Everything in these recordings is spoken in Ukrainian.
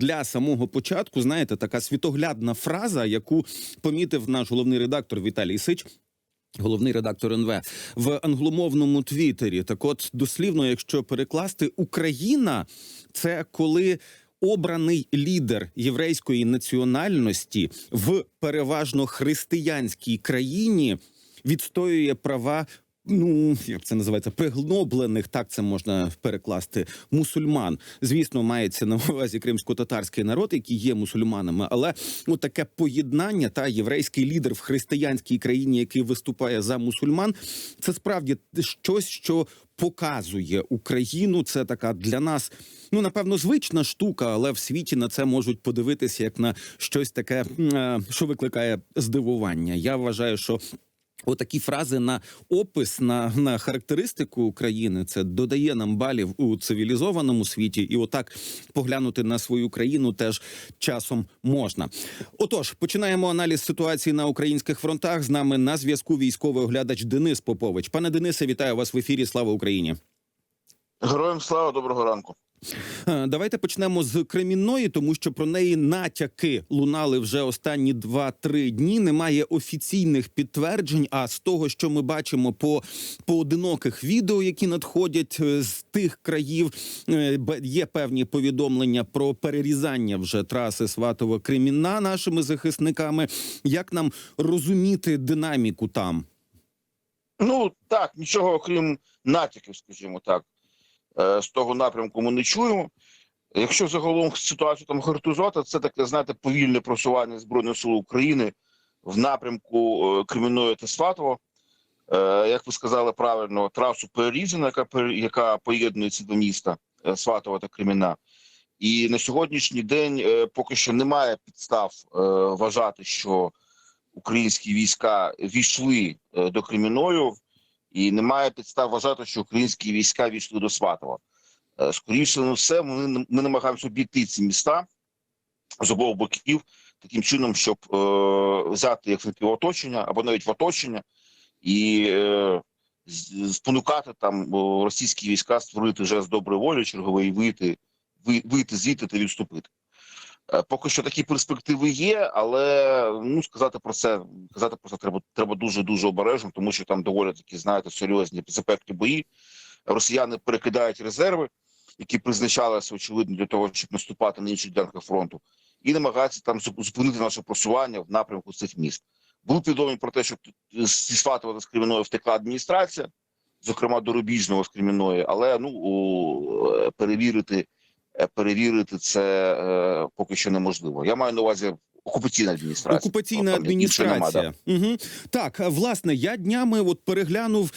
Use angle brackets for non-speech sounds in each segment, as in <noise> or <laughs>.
Для самого початку, знаєте, така світоглядна фраза, яку помітив наш головний редактор Віталій Сич. Головний редактор НВ в англомовному твіттері. Так, от дослівно, якщо перекласти, Україна це коли обраний лідер єврейської національності в переважно християнській країні відстоює права. Ну, як це називається, пригноблених, так це можна перекласти, мусульман. Звісно, мається на увазі кримсько-татарський народ, які є мусульманами, але ну, таке поєднання та єврейський лідер в християнській країні, який виступає за мусульман, це справді щось, що показує Україну. Це така для нас, ну напевно, звична штука, але в світі на це можуть подивитися як на щось таке, е, що викликає здивування. Я вважаю, що. Отакі фрази на опис на, на характеристику України це додає нам балів у цивілізованому світі, і отак поглянути на свою країну теж часом можна. Отож, починаємо аналіз ситуації на українських фронтах. З нами на зв'язку військовий оглядач Денис Попович. Пане Денисе, вітаю вас в ефірі. Слава Україні. Героям слава доброго ранку. Е, Давайте почнемо з Кремінної, тому що про неї натяки лунали вже останні 2-3 дні. Немає офіційних підтверджень. А з того, що ми бачимо по поодиноких відео, які надходять е, з тих країв, е, є певні повідомлення про перерізання вже траси Сватова Кремінна нашими захисниками. Як нам розуміти динаміку там? Ну так, нічого окрім натяків, скажімо так, з того напрямку ми не чуємо. Якщо загалом ситуацію там характеризувати, це таке, знаєте, повільне просування Збройних сил України в напрямку е, Кремінної та Сватово. Е, Як ви сказали правильно, трасу перерізана, яка яка поєднує ці два міста е, Сватова та Креміна. І на сьогоднішній день е, поки що немає підстав е, вважати, що українські війська війшли е, до Креміною, і немає підстав вважати, що українські війська війшли до Сватова. Е, Скоріше за все, ми, ми намагаємося обійти ці міста з обох боків таким чином, щоб е, взяти їх в напівоточення або навіть в оточення і е, спонукати там російські війська створити жест доброї волі, черговий вийти, вийти звідти та відступити. Е, Поки що такі перспективи є, але ну сказати про це, казати про це треба треба дуже дуже обережно, тому що там доволі такі, знаєте, серйозні запеклі бої. Росіяни перекидають резерви, які призначалися очевидно для того, щоб наступати на інших ділянках фронту, і намагаються там зупинити наше просування в напрямку цих міст. Був повідомлень про те, що зі Сватова з Кремінної втекла адміністрація, зокрема до Рубіжного з Кремінної, але ну е, перевірити е, перевірити це е, поки що неможливо. Я маю на увазі окупаційна адміністрація. Окупаційна нема, адміністрація. Угу. Так, власне, я днями от переглянув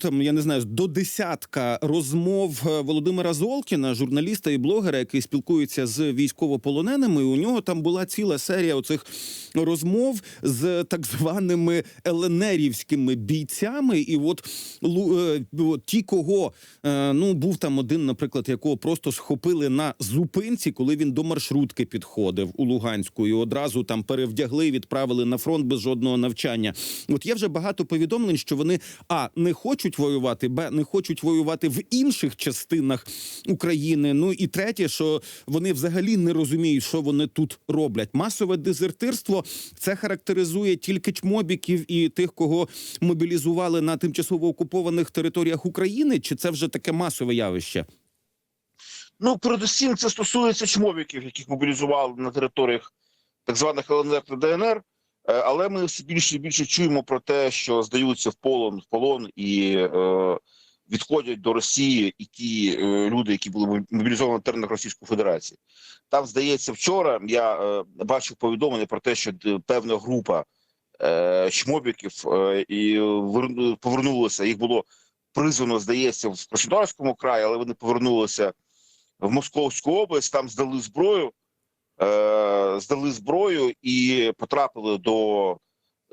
там, я не знаю, до десятка розмов е, Володимира Золкіна, журналіста і блогера, який спілкується з військовополоненими. І у нього там була ціла серія оцих розмов з так званими еленерівськими бійцями. І от, е, ті, кого е, ну був там один, наприклад, якого просто схопили на зупинці, коли він до маршрутки підходив у Луганську, і одразу там перевдягли, відправили на фронт без жодного навчання. От є вже багато повідомлень, що вони а не хочуть воювати, б не хочуть воювати в інших частинах України. Ну і третє, що вони взагалі не розуміють, що вони тут роблять. Масове дезертирство це характеризує тільки чмобіків і тих, кого мобілізували на тимчасово окупованих територіях України, чи це вже таке масове явище? Ну, передусім, це стосується чмовіків, яких мобілізували на територіях так званих ЛНР та ДНР. Е, Але ми все більше і більше чуємо про те, що здаються в полон в полон і е, відходять до Росії і ті е, люди, які були мобілізовані на теренах Російської Федерації. Там здається, вчора я е, бачив повідомлення про те, що певна група е, чмобіків е, і верну- повернулися. Їх було призвано, здається, в Краснодарському краї, але вони повернулися в Московську область, там здали зброю, здали зброю і потрапили до,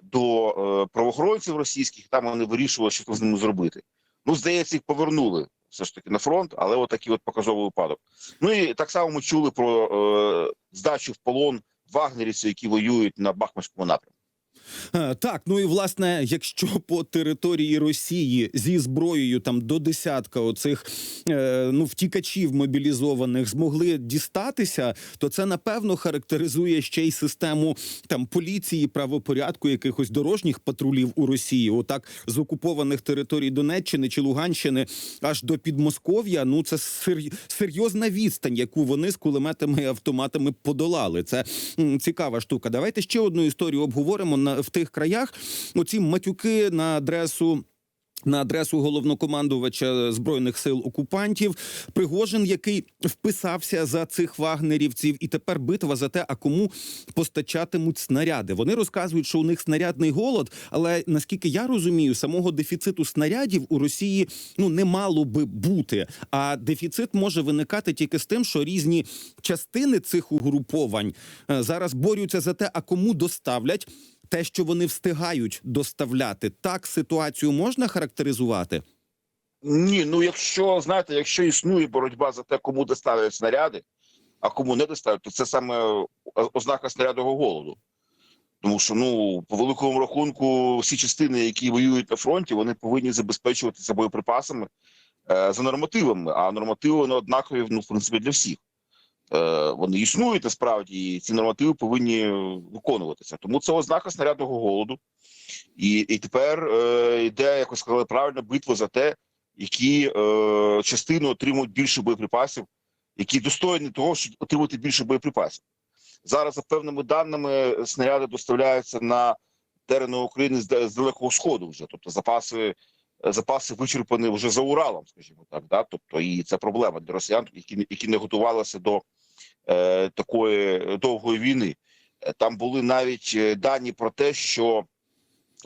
до е, правоохоронців російських. Там вони вирішували, що з ними зробити. Ну, здається, їх повернули все ж таки на фронт, але отакий от показовий випадок. Ну і так само ми чули про е, здачу в полон вагнерівців, які воюють на Бахмутському напрямку. Е, Так, ну і власне, якщо по території Росії зі зброєю там до десятка оцих е, ну втікачів мобілізованих змогли дістатися, то це напевно характеризує ще й систему там поліції, правопорядку, якихось дорожніх патрулів у Росії. Отак з окупованих територій Донеччини чи Луганщини аж до Підмосков'я. Ну це сер- серйозна відстань, яку вони з кулеметами і автоматами подолали. Це м, цікава штука. Давайте ще одну історію обговоримо на в тих краях. Оці матюки на адресу. На адресу головнокомандувача збройних сил окупантів Пригожин, який вписався за цих вагнерівців, і тепер битва за те, а кому постачатимуть снаряди. Вони розказують, що у них снарядний голод, але наскільки я розумію, самого дефіциту снарядів у Росії ну не мало би бути. А дефіцит може виникати тільки з тим, що різні частини цих угруповань е, зараз борються за те, а кому доставлять те, що вони встигають доставляти. Так ситуацію можна характеризувати. Ні, ну якщо знаєте, якщо існує боротьба за те, кому доставляють снаряди, а кому не доставляють, то це саме ознака снарядного голоду. Тому що ну по великому рахунку всі частини, які воюють на фронті, вони повинні забезпечуватися боєприпасами е, за нормативами. А нормативи вони однакові ну, в принципі для всіх. Е, вони існують насправді, і ці нормативи повинні виконуватися. Тому це ознака снарядного голоду. І, і тепер е, йде, як ви сказали правильно, битва за те, які е, частини отримують більше боєприпасів, які достойні того, щоб отримати більше боєприпасів. Зараз, за певними даними, снаряди доставляються на терени України з, далекого сходу. Вже тобто запаси, запаси вичерпані вже за Уралом, скажімо так. Да? Тобто, і це проблема для росіян, які, які не готувалися до е, такої довгої війни. Е, Там були навіть е, дані про те, що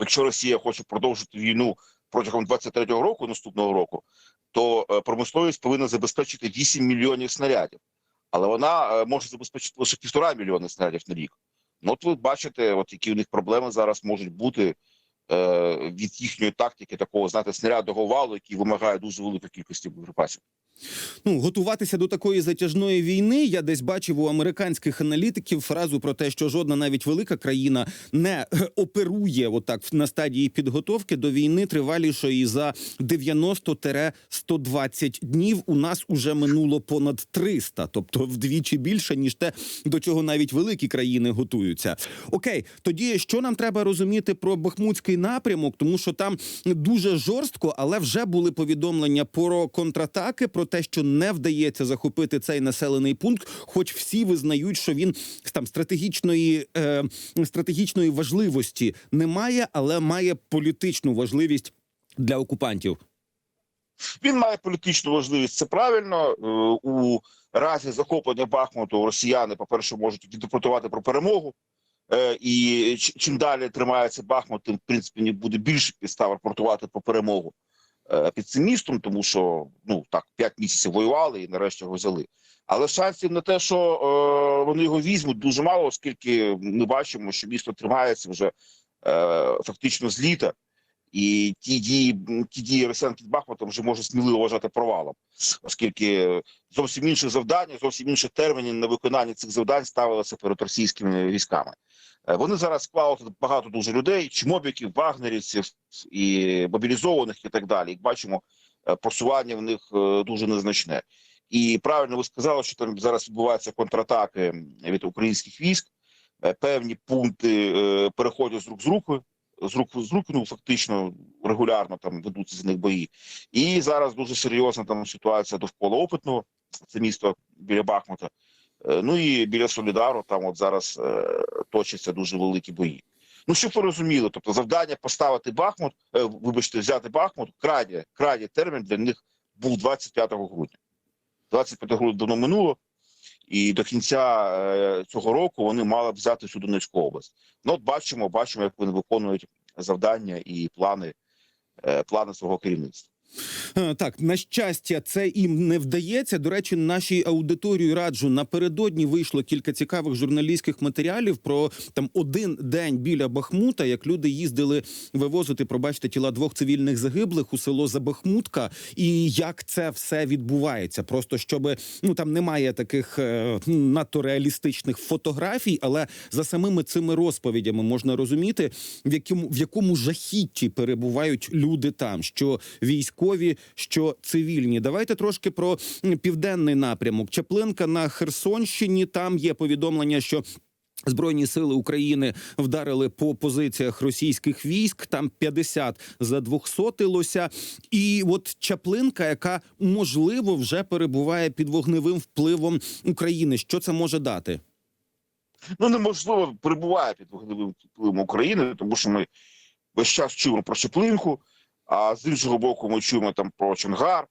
якщо Росія хоче продовжити війну протягом 23-го року, наступного року, то промисловість повинна забезпечити 8 мільйонів снарядів, але вона може забезпечити лише півтора мільйони снарядів на рік. Ну, от ви бачите, от які у них проблеми зараз можуть бути е, від їхньої тактики, такого знаєте, снарядного валу, який вимагає дуже великої кількості боєприпасів. Ну, готуватися до такої затяжної війни. Я десь бачив у американських аналітиків фразу про те, що жодна навіть велика країна не е, оперує отак на стадії підготовки до війни тривалішої за 90-120 днів. У нас уже минуло понад 300, тобто вдвічі більше ніж те, до чого навіть великі країни готуються. Окей, тоді що нам треба розуміти про Бахмутський напрямок, тому що там дуже жорстко, але вже були повідомлення про контратаки, про те, що не вдається захопити цей населений пункт, хоч всі визнають, що він там стратегічної, е, стратегічної важливості не має, але має політичну важливість для окупантів. Він має політичну важливість. Це правильно Е, у разі захоплення Бахмуту. Росіяни, по перше, можуть інтерпретувати про перемогу. Е, І чим далі тримається Бахмут, тим в принципі буде більше підстав рапортувати про перемогу е, під цим містом, тому що ну так п'ять місяців воювали і нарешті його взяли. Але шансів на те, що е, вони його візьмуть, дуже мало, оскільки ми бачимо, що місто тримається вже е, фактично з літа. І ті дії, ті дії росіян під Бахмутом вже можна сміливо вважати провалом, оскільки зовсім інші завдання, зовсім інші терміни на виконання цих завдань ставилися перед російськими військами. Е, Вони зараз склали багато дуже людей, чмобіків, вагнерівців і мобілізованих, і так далі. Як бачимо, е, просування в них е, дуже незначне. І правильно ви сказали, що там зараз відбуваються контратаки від українських військ. Певні пункти переходять з рук з руки з рук з рук, ну фактично регулярно там ведуться з них бої. І зараз дуже серйозна там ситуація довкола опитного. Це місто біля Бахмута. Е, Ну і біля Солідару там от зараз е, точаться дуже великі бої. Ну щоб ви розуміли, тобто завдання поставити Бахмут, е, вибачте, взяти Бахмут, крайній, крайній термін для них був 25 грудня. 25 грудня давно минуло, і до кінця е, цього року вони мали б взяти всю Донецьку область. Ну, от бачимо, бачимо, як вони виконують завдання і плани, е, плани свого керівництва. Е, Так, на щастя, це їм не вдається. До речі, нашій аудиторії раджу напередодні вийшло кілька цікавих журналістських матеріалів про там один день біля Бахмута, як люди їздили вивозити, пробачте, тіла двох цивільних загиблих у село Забахмутка, і як це все відбувається. Просто щоб ну там немає таких е, надто реалістичних фотографій, але за самими цими розповідями можна розуміти, в якому в якому жахітті перебувають люди там, що військові, що цивільні. Давайте трошки про південний напрямок. Чаплинка на Херсонщині. Там є повідомлення, що. Збройні сили України вдарили по позиціях російських військ. Там 50 задвохсотилося. І от Чаплинка, яка можливо вже перебуває під вогневим впливом України. Що це може дати? Ну неможливо перебуває під вогневим впливом України, тому що ми весь час чуємо про Чеплинку, а з іншого боку, ми чуємо там про Чонгар,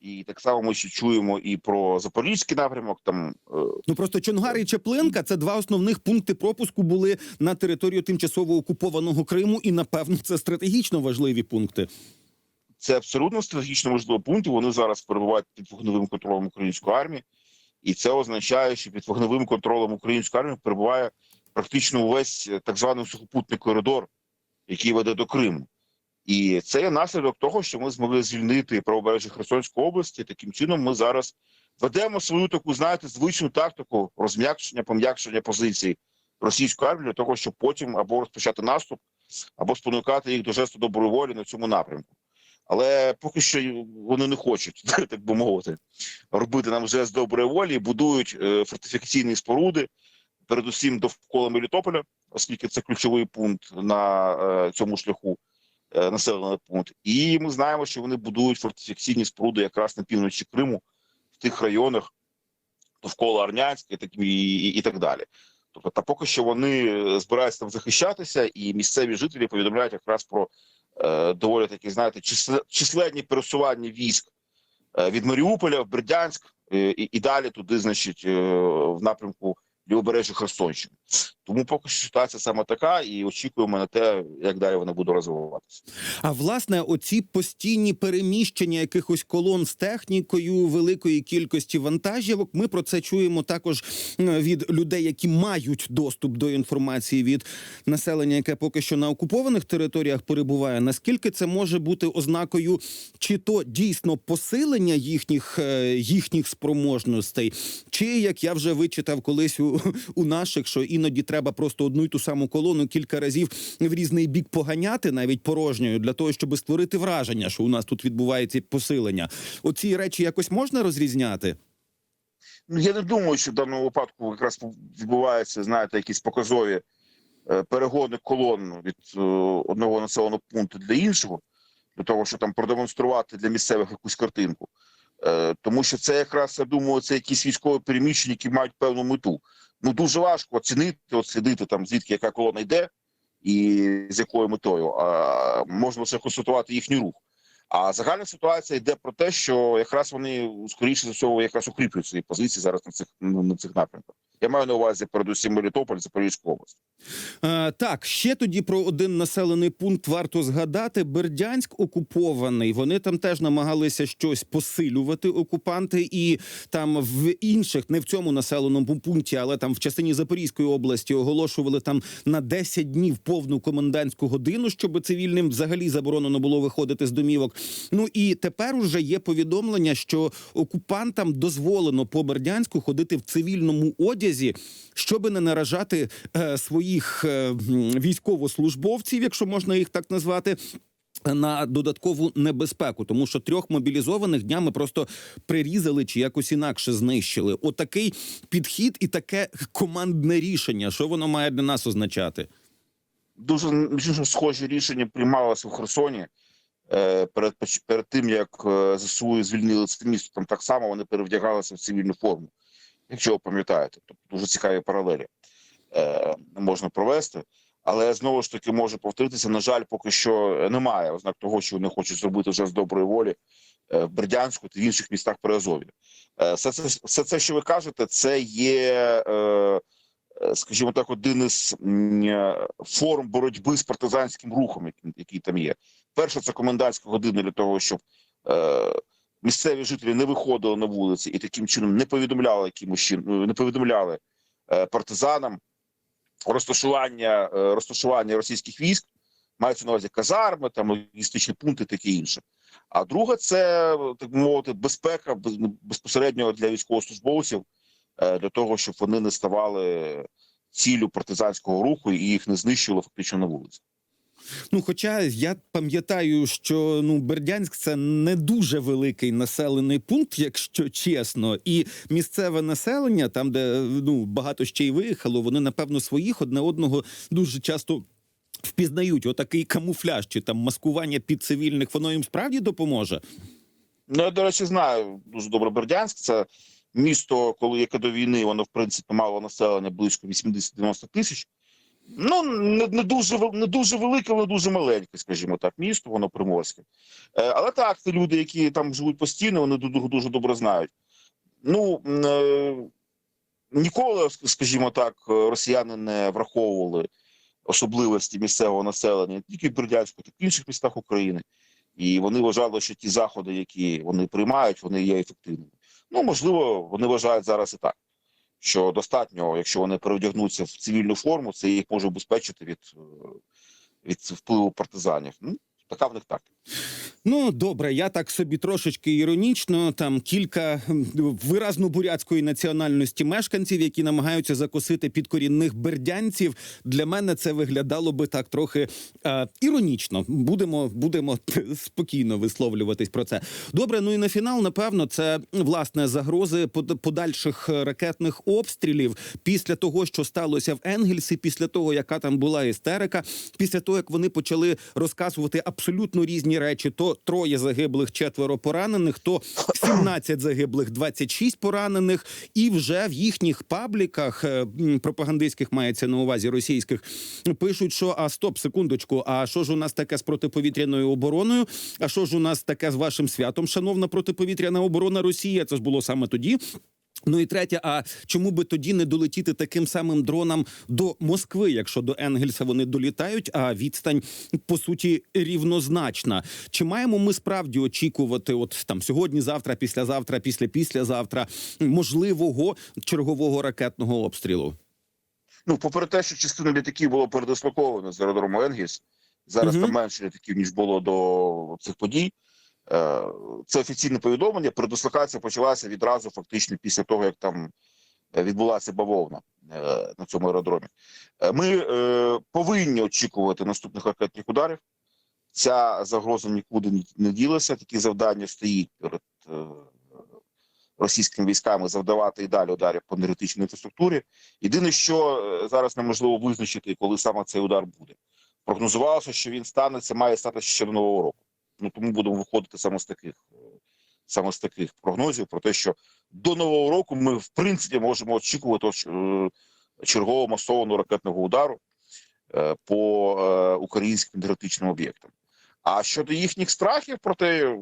і так само ми ще чуємо і про Запорізький напрямок. Там е, Ну просто Чонгар і Чаплинка це два основних пункти пропуску були на територію тимчасово окупованого Криму, і напевно це стратегічно важливі пункти. це абсолютно стратегічно важливі пункти. Вони зараз перебувають під вогневим контролем української армії, і це означає, що під вогневим контролем української армії перебуває практично увесь е, так званий сухопутний коридор, який веде до Криму. І це є наслідок того, що ми змогли звільнити правобережжя Херсонської області. Таким чином, ми зараз ведемо свою таку, знаєте, звичну тактику розм'якшення, пом'якшення позицій російської армії для того, щоб потім або розпочати наступ, або спонукати їх до жесту доброї волі на цьому напрямку. Але поки що вони не хочуть, <laughs> так би мовити, робити нам жест доброї волі, будують е, фортифікаційні споруди, передусім довкола Мелітополя, оскільки це ключовий пункт на е, цьому шляху населений пункт. І ми знаємо, що вони будують фортифікаційні споруди якраз на півночі Криму, в тих районах довкола Арнянська і так, і, і, і так далі. Тобто, та поки що вони е, збираються там захищатися, і місцеві жителі повідомляють якраз про е, доволі такі, знаєте, числе- численні пересування військ е, від Маріуполя в Бердянськ е, і, і далі туди, значить, е, в напрямку лівобережжя Херсонщини. Тому поки що ситуація саме така, і очікуємо на те, як далі вона буде розвиватися. А власне, оці постійні переміщення якихось колон з технікою, великої кількості вантажівок. Ми про це чуємо також від людей, які мають доступ до інформації від населення, яке поки що на окупованих територіях перебуває. Наскільки це може бути ознакою, чи то дійсно посилення їхніх е, їхніх спроможностей, чи як я вже вичитав колись у, у наших, що іноді треба просто одну й ту саму колону кілька разів в різний бік поганяти, навіть порожньою, для того, щоб створити враження, що у нас тут відбувається посилення. Оці речі якось можна розрізняти. Ну, я не думаю, що в даному випадку якраз відбуваються, знаєте, якісь показові е, перегони колон від е, одного населеного пункту для іншого, для того, щоб там продемонструвати для місцевих якусь картинку. Е, Тому що це якраз, я думаю, це якісь військові переміщення, які мають певну мету. Ну дуже важко оцінити, оцінити там звідки яка колона йде і з якою метою. А можна лише констатувати їхній рух. А загальна ситуація йде про те, що якраз вони скоріше за всього якраз укріплюють свої позиції зараз на цих на цих напрямках. Я маю на увазі передусім Мелітополь, Запорізьку область. Е, так, ще тоді про один населений пункт варто згадати. Бердянськ окупований. Вони там теж намагалися щось посилювати окупанти, і там в інших, не в цьому населеному пункті, але там в частині Запорізької області оголошували там на 10 днів повну комендантську годину, щоб цивільним взагалі заборонено було виходити з домівок. Ну і тепер уже є повідомлення, що окупантам дозволено по Бердянську ходити в цивільному одязі, щоби не наражати е, своїх е, військовослужбовців, якщо можна їх так назвати. На додаткову небезпеку, тому що трьох мобілізованих днями просто прирізали чи якось інакше знищили. Отакий підхід і таке командне рішення. Що воно має для нас означати? Дуже іншим, схожі рішення приймалися в Херсоні е, перед перед тим, як е, ЗСУ звільнили це місто. Там так само вони перевдягалися в цивільну форму, якщо ви пам'ятаєте. Тобто дуже цікаві паралелі е, можна провести. Але знову ж таки може повторитися. На жаль, поки що немає ознак того, що вони хочуть зробити вже з доброї волі е, в Бердянську та в інших містах Приазов'я. Е, Все це, все це, що ви кажете, це є, е, скажімо так, один із форм боротьби з партизанським рухом, який, там є. Перше, це комендантська година для того, щоб місцеві жителі не виходили на вулиці і таким чином не повідомляли якимось чином, не повідомляли е, партизанам розташування, е, розташування російських військ, мається на увазі казарми, там логістичні пункти, таке інше. А друга це так би мовити безпека без- безпосередньо для військовослужбовців, е, для того, щоб вони не ставали ціллю партизанського руху і їх не знищували фактично на вулиці. Ну, хоча я пам'ятаю, що ну Бердянськ це не дуже великий населений пункт, якщо чесно, і місцеве населення, там де ну багато ще й виїхало, вони напевно своїх одне одного дуже часто. Впізнають отакий камуфляж чи там маскування під цивільних, воно їм справді допоможе. Ну, я, до речі, знаю дуже добре Бердянськ. Це місто, коли яке до війни, воно в принципі мало населення близько 80-90 тисяч. Ну не, не дуже не дуже велике, але дуже маленьке, скажімо так, місто, воно приморське. Е, але так, ті люди, які там живуть постійно, вони дуже, дуже добре знають. Ну е, ніколи, скажімо так, росіяни не враховували особливості місцевого населення тільки в Бердянську, так і в інших містах України. І вони вважали, що ті заходи, які вони приймають, вони є ефективними. Ну можливо, вони вважають зараз і так, що достатньо, якщо вони переодягнуться в цивільну форму, це їх може убезпечити від, е, від впливу партизанів. Ну, така в них так. Ну добре, я так собі трошечки іронічно. Там кілька виразно бурятської національності мешканців, які намагаються закосити підкорінних бердянців. Для мене це виглядало би так трохи е, іронічно. Будемо, будемо <laughs> спокійно висловлюватись про це. Добре, ну і на фінал, напевно, це власне загрози под- подальших ракетних обстрілів після того, що сталося в Енгельсі, після того, яка там була істерика, після того, як вони почали розказувати абсолютно різні речі: то троє загиблих, четверо поранених, то 17 загиблих, 26 поранених, і вже в їхніх пабліках е, пропагандистських мається на увазі російських пишуть, що а стоп, секундочку, а що ж у нас таке з протиповітряною обороною? А що ж у нас таке з вашим святом, шановна протиповітряна оборона Росії? Це ж було саме тоді. Ну і третє, а чому би тоді не долетіти таким самим дроном до Москви, якщо до Енгельса вони долітають, а відстань по суті рівнозначна? Чи маємо ми справді очікувати, от там сьогодні, завтра, післязавтра, після післязавтра можливого чергового ракетного обстрілу? Ну, попри те, що частина літаків було передислоковано з аеродрому Енгельс, зараз Мгм. там менше літаків, ніж було до цих подій. Е, Це офіційне повідомлення. Передислокація почалася відразу, фактично, після того, як там е, відбулася бавовна е, на цьому аеродромі. Ми повинні очікувати наступних ракетних ударів. Ця загроза нікуди не- ділася. Такі завдання стоїть перед російськими військами завдавати і далі ударів по енергетичній інфраструктурі. Єдине, що зараз неможливо визначити, коли саме цей удар буде. Прогнозувалося, що він станеться, має статися ще до нового року. Ну тому будемо виходити саме з таких саме з таких прогнозів про те, що до нового року ми в принципі можемо очікувати е, чергового масованого ракетного удару е, по е, українським енергетичним об'єктам. А щодо їхніх страхів про те,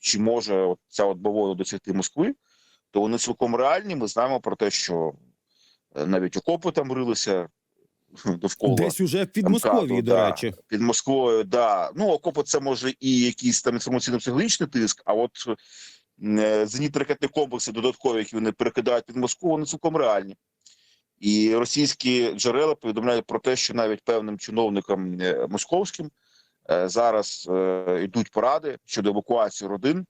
чи може ця от бавовна досягти Москви, то вони цілком реальні. Ми знаємо про те, що навіть окопи там рилися <laughs> довкола Десь уже під МКАДу, до да. речі. під Москвою. Да. Ну окопи це може і якийсь там інформаційно-психологічний тиск, а от е, зенітно-ракетні комплекси додаткові, які вони перекидають під Москву, вони цілком реальні. І російські джерела повідомляють про те, що навіть певним чиновникам е, московським е, зараз йдуть поради щодо евакуації родин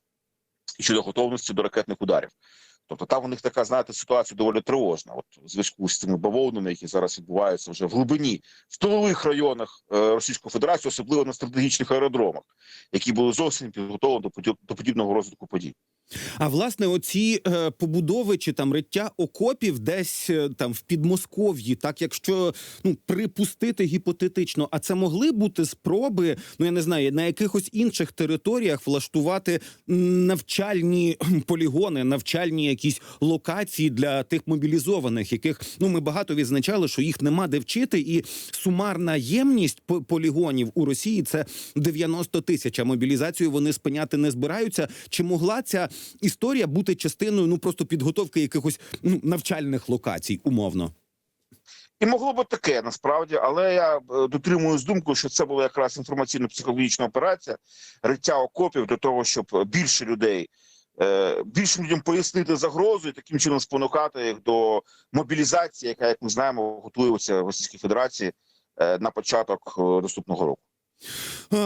і щодо готовності до ракетних ударів. Тобто там у них така, знаєте, ситуація доволі тривожна. От у зв'язку з цими бавовнами, які зараз відбуваються вже в глибині в тилових районах е, Російської Федерації, особливо на стратегічних аеродромах, які були зовсім підготовлені до подібного розвитку подій. А власне, оці е, побудови чи там риття окопів десь е, там в Підмосков'ї, так якщо ну припустити гіпотетично, а це могли бути спроби, ну я не знаю, на якихось інших територіях влаштувати навчальні полігони, навчальні якісь локації для тих мобілізованих, яких ну ми багато відзначали, що їх нема де вчити, і сумарна ємність полігонів у Росії це 90 тисяч. А мобілізацію вони спиняти не збираються. Чи могла ця історія бути частиною ну просто підготовки якихось ну навчальних локацій, умовно? І могло б таке насправді, але я е, дотримуюсь думку, що це була якраз інформаційно-психологічна операція, риття окопів для того, щоб більше людей, е, більшим людям пояснити загрозу і таким чином спонукати їх до мобілізації, яка, як ми знаємо, готується в Російській Федерації е, на початок наступного року.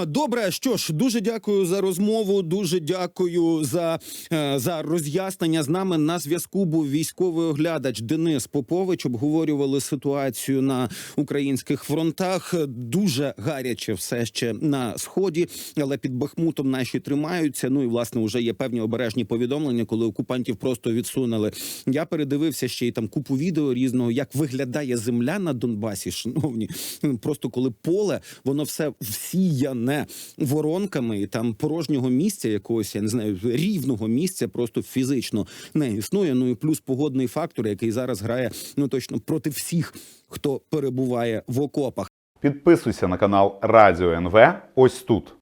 Добре, що ж, дуже дякую за розмову. Дуже дякую за, е, за роз'яснення. З нами на зв'язку був військовий оглядач Денис Попович. Обговорювали ситуацію на українських фронтах. Дуже гаряче все ще на сході, але під Бахмутом наші тримаються. Ну і власне вже є певні обережні повідомлення, коли окупантів просто відсунули. Я передивився ще й там купу відео різного, як виглядає земля на Донбасі. Шановні, просто коли поле, воно все всіяне воронками, і там порожнього місця якогось, я не знаю, рівного місця просто фізично не існує. Ну і плюс погодний фактор, який зараз грає ну точно проти всіх, хто перебуває в окопах. Підписуйся на канал Радіо НВ ось тут.